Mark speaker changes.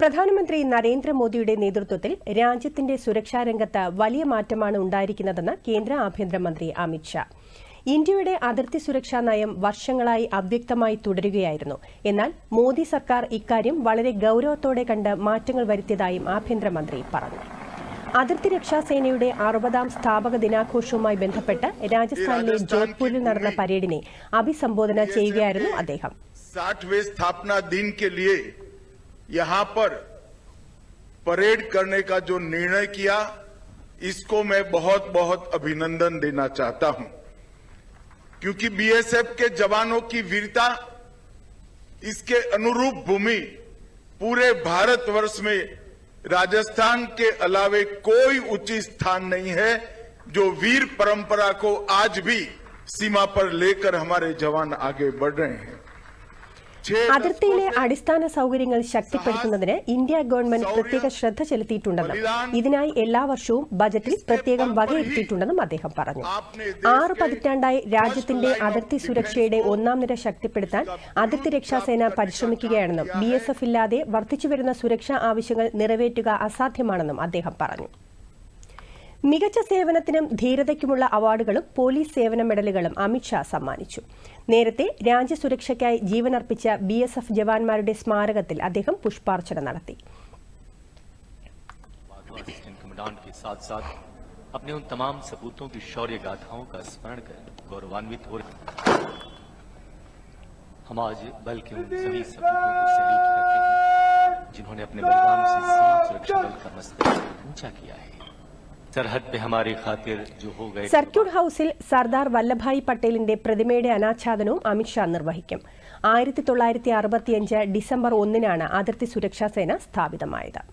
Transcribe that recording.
Speaker 1: പ്രധാനമന്ത്രി നരേന്ദ്രമോദിയുടെ നേതൃത്വത്തിൽ രാജ്യത്തിന്റെ സുരക്ഷാ രംഗത്ത് വലിയ മാറ്റമാണ് ഉണ്ടായിരിക്കുന്നതെന്ന് കേന്ദ്ര ആഭ്യന്തരമന്ത്രി അമിത്ഷാ ഇന്ത്യയുടെ അതിർത്തി സുരക്ഷാ നയം വർഷങ്ങളായി അവ്യക്തമായി തുടരുകയായിരുന്നു എന്നാൽ മോദി സർക്കാർ ഇക്കാര്യം വളരെ ഗൌരവത്തോടെ കണ്ട് മാറ്റങ്ങൾ വരുത്തിയതായും ആഭ്യന്തരമന്ത്രി പറഞ്ഞു അതിർത്തി രക്ഷാസേനയുടെ അറുപതാം സ്ഥാപക ദിനാഘോഷവുമായി ബന്ധപ്പെട്ട് രാജസ്ഥാനിലെ ജോധ്പൂരിൽ നടന്ന പരേഡിനെ അഭിസംബോധന ചെയ്യുകയായിരുന്നു അദ്ദേഹം
Speaker 2: यहां पर परेड करने का जो निर्णय किया इसको मैं बहुत बहुत अभिनंदन देना चाहता हूं क्योंकि बीएसएफ के जवानों की वीरता इसके अनुरूप भूमि पूरे भारतवर्ष में राजस्थान के अलावे कोई उचित स्थान नहीं है जो वीर परंपरा को आज भी सीमा पर लेकर हमारे जवान आगे बढ़ रहे हैं
Speaker 1: അതിർത്തിയിലെ അടിസ്ഥാന സൗകര്യങ്ങൾ ശക്തിപ്പെടുത്തുന്നതിന് ഇന്ത്യ ഗവൺമെന്റ് പ്രത്യേക ശ്രദ്ധ ചെലുത്തിയിട്ടുണ്ടെന്നും ഇതിനായി എല്ലാ വർഷവും ബജറ്റിൽ പ്രത്യേകം വകയിരുത്തിയിട്ടുണ്ടെന്നും അദ്ദേഹം പറഞ്ഞു ആറ് പതിറ്റാണ്ടായി രാജ്യത്തിന്റെ അതിർത്തി സുരക്ഷയുടെ ഒന്നാം നിര ശക്തിപ്പെടുത്താൻ അതിർത്തി രക്ഷാസേന പരിശ്രമിക്കുകയാണെന്നും ബി ഇല്ലാതെ വർദ്ധിച്ചുവരുന്ന സുരക്ഷാ ആവശ്യങ്ങൾ നിറവേറ്റുക അസാധ്യമാണെന്നും അദ്ദേഹം പറഞ്ഞു മികച്ച സേവനത്തിനും ധീരതയ്ക്കുമുള്ള അവാർഡുകളും പോലീസ് സേവന മെഡലുകളും അമിത്ഷാ സമ്മാനിച്ചു നേരത്തെ രാജ്യസുരക്ഷയ്ക്കായി ജീവനർപ്പിച്ച ബി എസ് എഫ് ജവാന്മാരുടെ സ്മാരകത്തിൽ അദ്ദേഹം പുഷ്പാർച്ചന നടത്തി
Speaker 3: अपने उन तमाम की शौर्य गाथाओं का स्मरण गौरवान्वित बल्कि उन सभी को सैल्यूट करते हैं जिन्होंने अपने बलिदान से सीमा सुरक्षा बल का मस्तक ऊंचा किया है
Speaker 1: സർക്യൂട്ട് ഹൌസിൽ സർദാർ വല്ലഭായ് പട്ടേലിന്റെ പ്രതിമയുടെ അനാച്ഛാദനവും അമിത്ഷാ നിർവഹിക്കും ആയിരത്തി തൊള്ളായിരത്തി അറുപത്തിയഞ്ച് ഡിസംബർ ഒന്നിനാണ് അതിർത്തി സുരക്ഷാ സേന സ്ഥാപിതമായത്